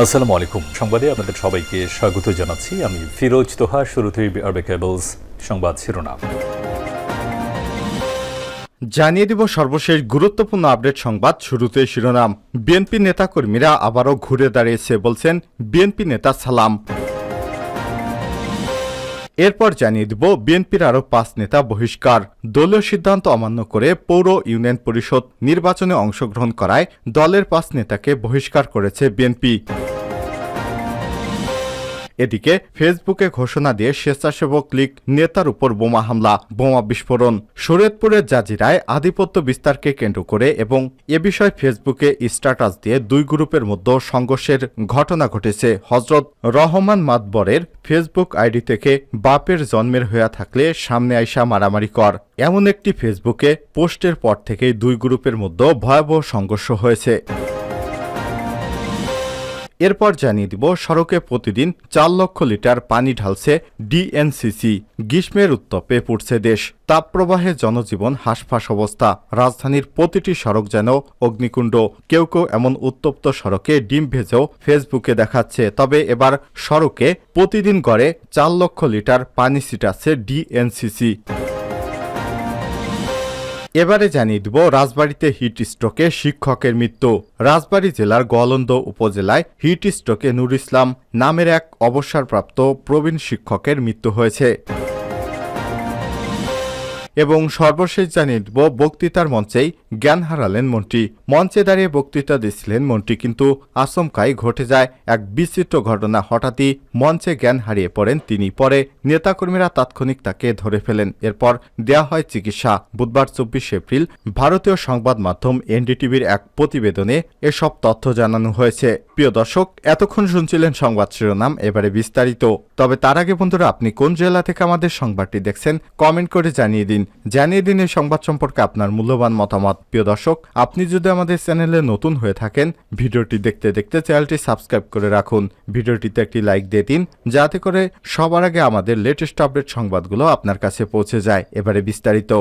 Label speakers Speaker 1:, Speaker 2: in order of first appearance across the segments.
Speaker 1: আসসালামু আলাইকুম। সংবাদে আপনাদের সবাইকে স্বাগত জানাচ্ছি। আমি ফিরোজ তোহা, শুরুতেই আরবে কেবলস সংবাদ শিরোনাম।
Speaker 2: জানিয়ে দিব সর্বশেষ গুরুত্বপূর্ণ আপডেট সংবাদ শুরুতে শিরোনাম। বিএনপি নেতাকর্মীরা আবারও ঘুরে দাঁড়িয়েছে, বলছেন, বিএনপি নেতা সালাম। এরপর জানিয়ে দিব বিএনপির আরও পাঁচ নেতা বহিষ্কার। দলীয় সিদ্ধান্ত অমান্য করে পৌর ইউনিয়ন পরিষদ নির্বাচনে অংশগ্রহণ করায় দলের পাঁচ নেতাকে বহিষ্কার করেছে বিএনপি। এদিকে ফেসবুকে ঘোষণা দিয়ে স্বেচ্ছাসেবক লীগ নেতার উপর বোমা হামলা, বোমা বিস্ফোরণ। শরীয়তপুরের জাজিরায় আধিপত্য বিস্তারকে কেন্দ্র করে এবং এ বিষয়ে ফেসবুকে স্ট্যাটাস দিয়ে দুই গ্রুপের মধ্যে সংঘর্ষের ঘটনা ঘটেছে। হজরত রহমান মাতবরের ফেসবুক আইডি থেকে বাপের জন্মের হইয়া থাকলে সামনে আইসা মারামারি কর। এমন একটি ফেসবুকে পোস্টের পর থেকেই দুই গ্রুপের মধ্যে ভয়াবহ সংঘর্ষ হয়েছে। এরপর জানিয়ে দিব, সড়কে প্রতিদিন চার লক্ষ লিটার পানি ঢালছে ডিএনসিসি। গ্রীষ্মের উত্তপে পড়ছে দেশ। তাপপ্রবাহে জনজীবন হাঁসফাঁস অবস্থা। রাজধানীর প্রতিটি সড়ক যেন অগ্নিকুণ্ড। কেউ কেউ এমন উত্তপ্ত সড়কে ডিম ভেজেও ফেসবুকে দেখাচ্ছে। তবে এবার সড়কে প্রতিদিন গড়ে চার লক্ষ লিটার পানি ছিটাচ্ছে ডিএনসিসি। এবারে জানিয়ে দিব রাজবাড়িতে হিট স্ট্রোকে শিক্ষকের মৃত্যু। রাজবাড়ী জেলার গোয়ালন্দ উপজেলায় হিট স্ট্রোকে নুর ইসলাম নামের এক অবসরপ্রাপ্ত প্রবীণ শিক্ষকের মৃত্যু হয়েছে। এবং সর্বশেষ জানিয়ে দিব বক্তৃতার মঞ্চেই জ্ঞান হারালেন মন্ত্রী। মঞ্চে দাঁড়িয়ে বক্তৃতা দিচ্ছিলেন মন্ত্রী, কিন্তু আচমকাই ঘটে যায় এক বিচিত্র ঘটনা। হঠাৎই মঞ্চে জ্ঞান হারিয়ে পড়েন তিনি। পরে নেতাকর্মীরা তাৎক্ষণিক তাকে ধরে ফেলেন। এরপর দেয়া হয় চিকিৎসা। বুধবার চব্বিশ এপ্রিল ভারতীয় সংবাদ মাধ্যম এনডিটিভির এক প্রতিবেদনে এসব তথ্য জানানো হয়েছে। প্রিয় দর্শক, এতক্ষণ শুনছিলেন সংবাদ শিরোনাম, এবারে বিস্তারিত। তবে তার আগে বন্ধুরা, আপনি কোন জেলা থেকে আমাদের সংবাদটি দেখছেন, কমেন্ট করে জানিয়ে দিন। জানিয়ে দিন এই সংবাদ সম্পর্কে আপনার মূল্যবান মতামত। প্রিয় দর্শক, আপনি যদি আমাদের চ্যানেলে নতুন হয়ে থাকেন, ভিডিওটি দেখতে দেখতে চ্যানেলটি সাবস্ক্রাইব করে রাখুন। ভিডিওটিতে একটি লাইক দিয়ে দিন, যাতে করে সবার আগে আমাদের লেটেস্ট আপডেট সংবাদগুলো আপনার কাছে পৌঁছে যায়। এবারে বিস্তারিত।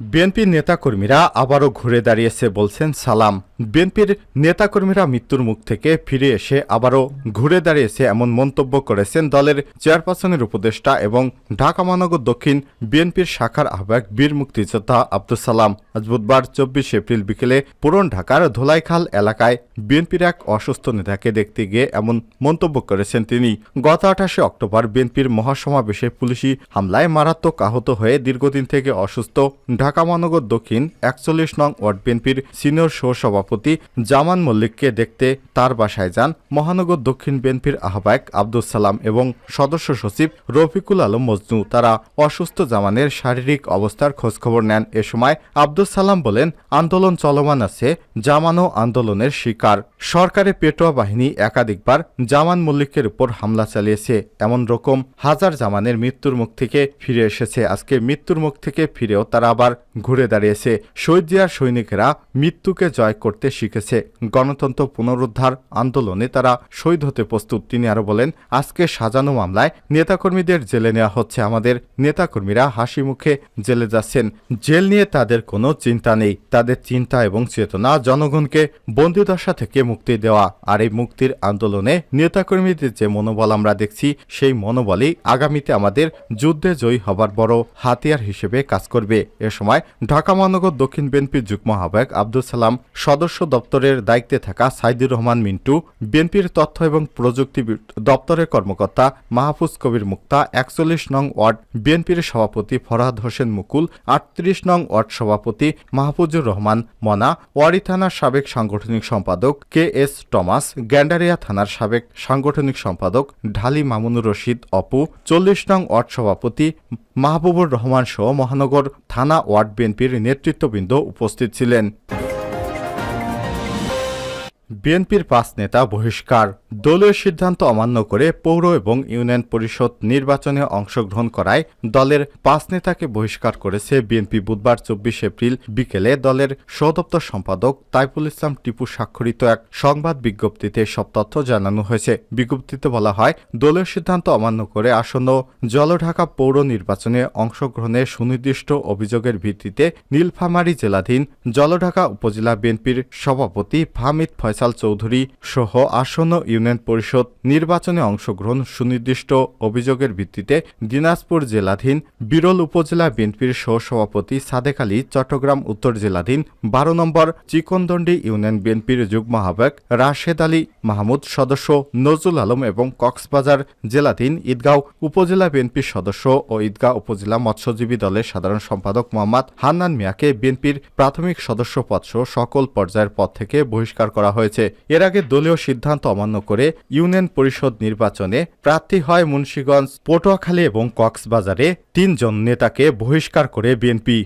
Speaker 2: বিএনপির নেতাকর্মীরা আবারও ঘুরে দাঁড়িয়েছে বলছেন সালাম। বিএনপির নেতাকর্মীরা মৃত্যুর মুখ থেকে ফিরে এসে আবারও ঘুরে দাঁড়িয়েছে এমন মন্তব্য করেছেন দলের চেয়ারপারসনের উপদেষ্টা এবং ঢাকা মহানগর দক্ষিণ বিএনপির শাখার আহ্বায়ক বীর মুক্তিযোদ্ধা আব্দুল সালাম। আজ বুধবার চব্বিশ এপ্রিল বিকেলে পুরন ঢাকার ধোলাইখাল এলাকায় বিএনপির এক অসুস্থ নেতাকে দেখতে গিয়ে এমন মন্তব্য করেছেন তিনি। গত আঠাশে অক্টোবর বিএনপির মহাসমাবেশে পুলিশি হামলায় মারাত্মক আহত হয়ে দীর্ঘদিন থেকে অসুস্থ ঢাকা মহানগর দক্ষিণ একচল্লিশ নং ওয়ার্ড বিএনপির সিনিয়র সহসভাপতি জামান মল্লিককে দেখতে তার বাসায় যান মহানগর দক্ষিণ বিএনপির আহ্বায়ক আব্দুল সালাম এবং সদস্য সচিব রফিকুল আলম মজনু। তারা অসুস্থ জামানের শারীরিক অবস্থার খোঁজখবর নেন। এ সময় আব্দুল সালাম বলেন, আন্দোলন চলমান আছে জামানও আন্দোলনের শিকার। সরকারি পেটোয়া বাহিনী একাধিকবার জামান মল্লিকের উপর হামলা চালিয়েছে। এমন রকম হাজার জামানের মৃত্যুর মুখ থেকে ফিরে এসেছে। আজকে মৃত্যুর মুখ থেকে ফিরেও তারা আবার ঘুরে দাঁড়িয়েছে। শহীদ জিয়ার সৈনিকেরা মৃত্যুকে জয় করতে শিখেছে। গণতন্ত্র পুনরুদ্ধার আন্দোলনে তারা শহীদ হতে প্রস্তুত। তিনি আরও বলেন, আজকে সাজানো মামলায় নেতাকর্মীদের জেলে নেওয়া হচ্ছে। আমাদের নেতাকর্মীরা হাসি মুখে জেলে যাচ্ছেন। জেল নিয়ে তাদের কোনো চিন্তা নেই, তাদের চিন্তা এবং চেতনা জনগণকে বন্দিদশা থেকে মুক্তি দেওয়া? আর এই মুক্তির আন্দোলনে নেতাকর্মীদের যে মনোবল আমরা দেখছি, সেই মনোবলই আগামীতে আমাদের যুদ্ধে জয়ী হবার বড় হাতিয়ার হিসেবে কাজ করবে। এ সময় ঢাকা মহানগর দক্ষিণ বিএনপির যুগ্ম আহ্বায়ক আব্দুল সালাম সদস্য দপ্তরের দায়িত্বে থাকা সাইদুর রহমান মিন্টু, বিএনপির তথ্য এবং প্রযুক্তি দপ্তরের কর্মকর্তা মাহফুজ কবির মুক্তা, একচল্লিশ নং ওয়ার্ড বিএনপির সভাপতি ফরহাদ হোসেন মুকুল, আটত্রিশ নং ওয়ার্ড সভাপতি মাহফুজুর রহমান, মনা, ওয়ারি থানার সাবেক সাংগঠনিক সম্পাদক কে এস টমাস, গ্যান্ডারিয়া থানার সাবেক সাংগঠনিক সম্পাদক ঢালি মামুনুর রশিদ, অপু, চল্লিশ নং ওয়ার্ড সভাপতি মাহবুবুর রহমান সহ মহানগর থানা ওয়ার্ড বিএনপির নেতৃত্ববৃন্দ উপস্থিত ছিলেন। বিএনপির পাঁচ নেতা বহিষ্কার। দলীয় সিদ্ধান্ত অমান্য করে পৌর এবং ইউনিয়ন পরিষদ নির্বাচনে অংশগ্রহণ করায় দলের পাঁচ নেতাকে বহিষ্কার করেছে বিএনপি বুধবার চব্বিশ এপ্রিল বিকেলে দলের সহদপ্তর সম্পাদক তাইফুল ইসলাম টিপু স্বাক্ষরিত এক সংবাদ বিজ্ঞপ্তিতে সব তথ্য জানানো হয়েছে। বিজ্ঞপ্তিতে বলা হয়, দলীয় সিদ্ধান্ত অমান্য করে আসন্ন জলঢাকা পৌর নির্বাচনে অংশগ্রহণে সুনির্দিষ্ট অভিযোগের ভিত্তিতে নীলফামারী জেলাধীন জলঢাকা উপজেলা বিএনপির সভাপতি ফামিদ ফয়সাল ফয়সাল চৌধুরী সহ আসন্ন ইউনিয়ন পরিষদ নির্বাচনে অংশগ্রহণ সুনির্দিষ্ট অভিযোগের ভিত্তিতে দিনাজপুর জেলাধীন বিরল উপজেলা বিএনপির সহসভাপতি সাদেক আলী, চট্টগ্রাম উত্তর জেলাধীন বারো নম্বর চিকনদণ্ডী ইউনিয়ন বিএনপির যুগ্ম আহ্বায়ক রাশেদ আলী মাহমুদ, সদস্য নজরুল আলম এবং কক্সবাজার জেলাধীন ঈদগাঁও উপজেলা বিএনপির সদস্য ও ঈদগাঁও উপজেলা মৎস্যজীবী দলের সাধারণ সম্পাদক মোহাম্মদ হান্নান মিয়াকে বিএনপির প্রাথমিক সদস্য পদসহ সকল পর্যায়ের পদ থেকে বহিষ্কার করা হয়েছে। এর আগে দলীয় সিদ্ধান্ত অমান্য করে ইউনিয়ন পরিষদ নির্বাচনে প্রার্থী হয় মুন্সীগঞ্জ, পটুয়াখালী এবং কক্সবাজারে তিনজন নেতাকে বহিষ্কার করে বিএনপি।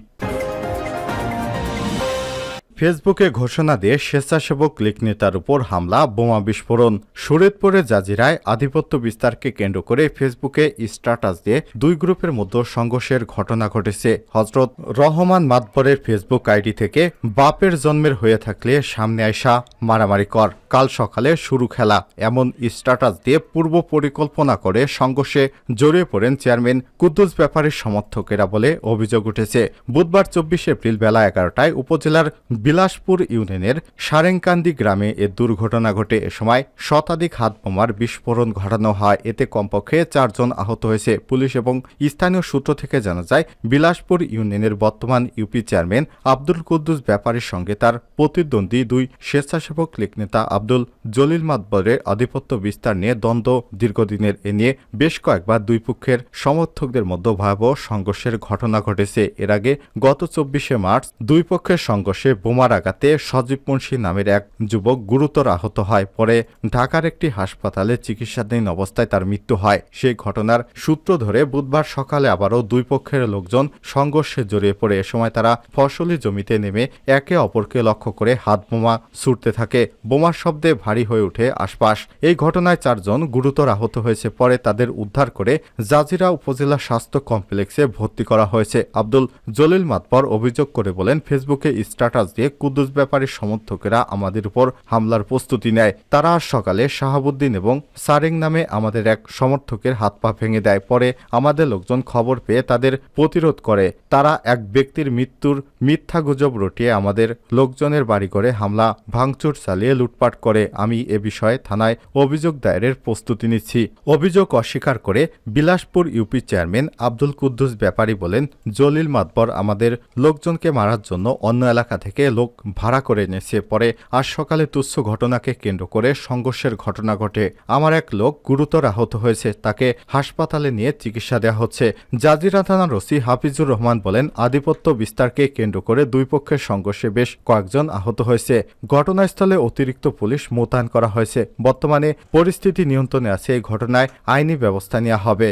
Speaker 2: ফেসবুকে ঘোষণা দিয়ে স্বেচ্ছাসেবক লীগ নেতার উপর হামলা, বোমা বিস্ফোরণ। শরীয়তপুরের জাজিরায় আধিপত্য বিস্তারকে কেন্দ্র করে ফেসবুকে স্ট্যাটাস দিয়ে দুই গ্রুপের মধ্যে সংঘর্ষের ঘটনা ঘটেছে। হজরত রহমান মাতবরের ফেসবুক আইডি থেকে বাপের জন্মের হয়ে থাকলে সামনে আয়সা, মারামারি কর, কাল সকালে শুরু খেলা। এমন স্ট্যাটাস দিয়ে পূর্ব পরিকল্পনা করে সংঘর্ষে জড়িয়ে পড়েন চেয়ারম্যান কুদ্দুস ব্যাপারের সমর্থকেরা বলে অভিযোগ উঠেছে। বুধবার চব্বিশ এপ্রিল বেলা এগারোটায় উপজেলার বিলাসপুর ইউনিয়নের সারেংকান্দি গ্রামে এ দুর্ঘটনা ঘটে। এ সময় শতাধিক হাত বোমার বিস্ফোরণ ঘটানো হয়। এতে কমপক্ষে চারজন আহত হয়েছে। পুলিশ এবং স্থানীয় সূত্র থেকে জানা যায়, বিলাসপুর ইউনিয়নের বর্তমান ইউপি চেয়ারম্যান আব্দুল কুদ্দুস ব্যাপারীর সঙ্গে তার প্রতিদ্বন্দ্বী দুই স্বেচ্ছাসেবক লীগ নেতা আব্দুল জলিল মাতবরের আধিপত্য বিস্তার নিয়ে দ্বন্দ্ব দীর্ঘদিনের। এ নিয়ে বেশ কয়েকবার দুই পক্ষের সমর্থকদের মধ্যে ভয়াবহ সংঘর্ষের ঘটনা ঘটেছে। এর আগে গত চব্বিশে মার্চ দুই পক্ষের সংঘর্ষে বোমার আঘাতে সজীব মুন্সি নামের এক যুবক গুরুতর আহত হয়। পরে ঢাকার একটি হাসপাতালে চিকিৎসাধীন অবস্থায় তার মৃত্যু হয়। সেই ঘটনার সূত্র ধরে বুধবার সকালে আবারও দুই পক্ষের লোকজন সংঘর্ষে জড়িয়ে পড়ে। এ সময় তারা ফসলি জমিতে নেমে একে অপরকে লক্ষ্য করে হাত বোমা ছুটতে থাকে। বোমার শব্দে ভারী হয়ে ওঠে আশপাশ। এই ঘটনায় চারজন গুরুতর আহত হয়েছে। পরে তাদের উদ্ধার করে জাজিরা উপজেলা স্বাস্থ্য কমপ্লেক্সে ভর্তি করা হয়েছে। আব্দুল জলিল মাতপর অভিযোগ করে বলেন, ফেসবুকে স্ট্যাটাস দিয়ে কুদ্দুস ব্যাপারীর সমর্থকেরা আমাদের উপর হামলার প্রস্তুতি নেয়। তারা সকালে শাহাবুদ্দিন এবং সারেং নামে আমাদের এক সমর্থকের হাত পা ভেঙে দেয়। পরে আমাদের লোকজন খবর পেয়ে তাদের প্রতিরোধ করে। তারা এক ব্যক্তির মৃত্যুর মিথ্যা গুজব রটিয়ে আমাদের লোকজনের বাড়ি করে হামলা, ভাঙচুর চালিয়ে লুটপাট করে। আমি এ বিষয়ে থানায় অভিযোগ দায়েরের প্রস্তুতি নিচ্ছি। অভিযোগ অস্বীকার করে বিলাসপুর ইউপি চেয়ারম্যান আব্দুল কুদ্দুস ব্যাপারী বলেন, জলিল মাতবর আমাদের লোকজনকে মারার জন্য অন্য এলাকা থেকে লোক ভাড়া করে এনেছে পরে আজ সকালে তুচ্ছ ঘটনাকে কেন্দ্র করে সংঘর্ষের ঘটনা ঘটে। আমার এক লোক গুরুতর আহত হয়েছে, তাকে হাসপাতালে নিয়ে চিকিৎসা দেওয়া হচ্ছে। জাজিরা থানার ওসি হাফিজুর রহমান বলেন, আধিপত্য বিস্তারকে কেন্দ্র করে দুই পক্ষের সংঘর্ষে বেশ কয়েকজন আহত হয়েছে। ঘটনাস্থলে অতিরিক্ত পুলিশ মোতায়েন করা হয়েছে। বর্তমানে পরিস্থিতি নিয়ন্ত্রণে আছে, এই ঘটনায় আইনি ব্যবস্থা নেওয়া হবে।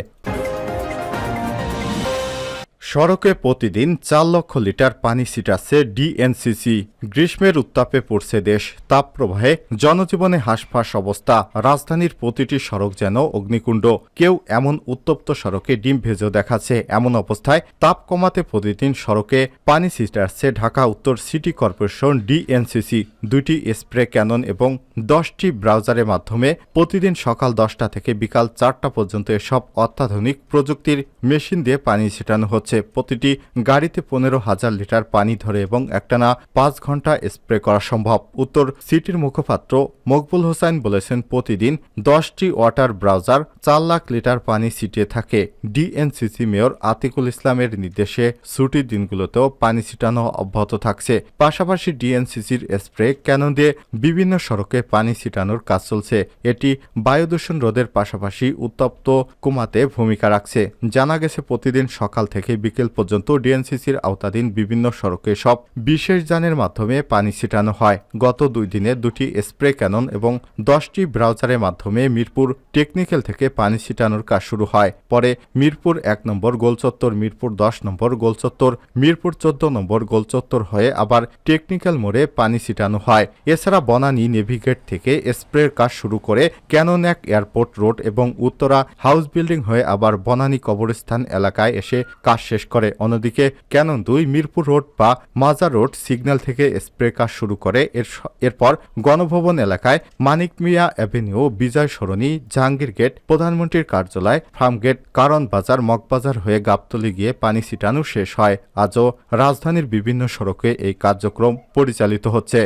Speaker 2: সড়কে প্রতিদিন চার লক্ষ লিটার পানি ছিটাচ্ছে ডিএনসিসি। গ্রীষ্মের উত্তাপে পড়ছে দেশ। তাপপ্রবাহে জনজীবনে হাঁসফাঁস অবস্থা। রাজধানীর প্রতিটি সড়ক যেন অগ্নিকুণ্ড। কেউ এমন উত্তপ্ত সড়কে ডিম ভেজো দেখাচ্ছে এমন অবস্থায় তাপ কমাতে প্রতিদিন সড়কে পানি ছিটাচ্ছে ঢাকা উত্তর সিটি কর্পোরেশন ডিএনসিসি। দুইটি স্প্রে ক্যানন এবং দশটি ব্রাউজারের মাধ্যমে প্রতিদিন সকাল দশটা থেকে বিকাল চারটা পর্যন্ত এসব অত্যাধুনিক প্রযুক্তির মেশিন দিয়ে পানি ছিটানো হচ্ছে। প্রতিটি গাড়িতে পনেরো হাজার লিটার পানি ধরে এবং একটানা পাঁচ ঘণ্টা স্প্রে করা সম্ভব। উত্তর সিটির মুখপাত্র মকবুল হোসেন বলেছেন, প্রতিদিন দশটি ওয়াটার ব্রাউজার চার লাখ লিটার পানি ছিটিয়ে থাকে। ডিএনসিসি মেয়র আতিকুল ইসলামের নির্দেশে ছুটির দিনগুলোতেও পানি ছিটানো অব্যাহত থাকছে। পাশাপাশি ডিএনসিসির স্প্রে ক্যানন দিয়ে বিভিন্ন সড়কে পানি ছিটানোর কাজ চলছে। এটি বায়ু দূষণ রোধের পাশাপাশি উত্তপ্ত কমাতে ভূমিকা রাখছে। জানা গেছে, প্রতিদিন সকাল থেকে বিকেল পর্যন্ত ডিএনসিসির আওতাধীন বিভিন্ন সড়কে সব বিশেষ যানের মাধ্যমে পানি ছিটানো হয়। গত দুই দিনে দুটি স্প্রে ক্যানন এবং দশটি ব্রাউজারের মাধ্যমে মিরপুর টেকনিক্যাল থেকে পানি ছিটানোর কাজ শুরু হয়। পরে মিরপুর এক নম্বর, গোলচত্বর মিরপুর দশ নম্বর, গোলচত্বর মিরপুর চোদ্দ নম্বর, গোলচত্বর হয়ে আবার টেকনিক্যাল মোড়ে পানি ছিটানো হয়। এছাড়া বনানী নেভিগেট থেকে স্প্রের কাজ শুরু করে ক্যানন এক এয়ারপোর্ট রোড এবং উত্তরা হাউস বিল্ডিং হয়ে আবার বনানী কবরস্থান এলাকায় এসে কাজ শেষ করে। অন্যদিকে ক্যানন দুই মিরপুর রোড বা মাজার রোড সিগন্যাল থেকে স্প্রে কাজ শুরু করে। এর এরপর গণভবন এলাকায় মানিক মিয়া অ্যাভিনিউ, বিজয় সরণি, জাহাঙ্গীর গেট, প্রধানমন্ত্রীর কার্যালয়, ফার্ম গেট, কারণ বাজার মগবাজার হয়ে গাবতলি গিয়ে পানি ছিটানো শেষ হয়। আজও রাজধানীর বিভিন্ন সড়কে এই কার্যক্রম পরিচালিত হচ্ছে।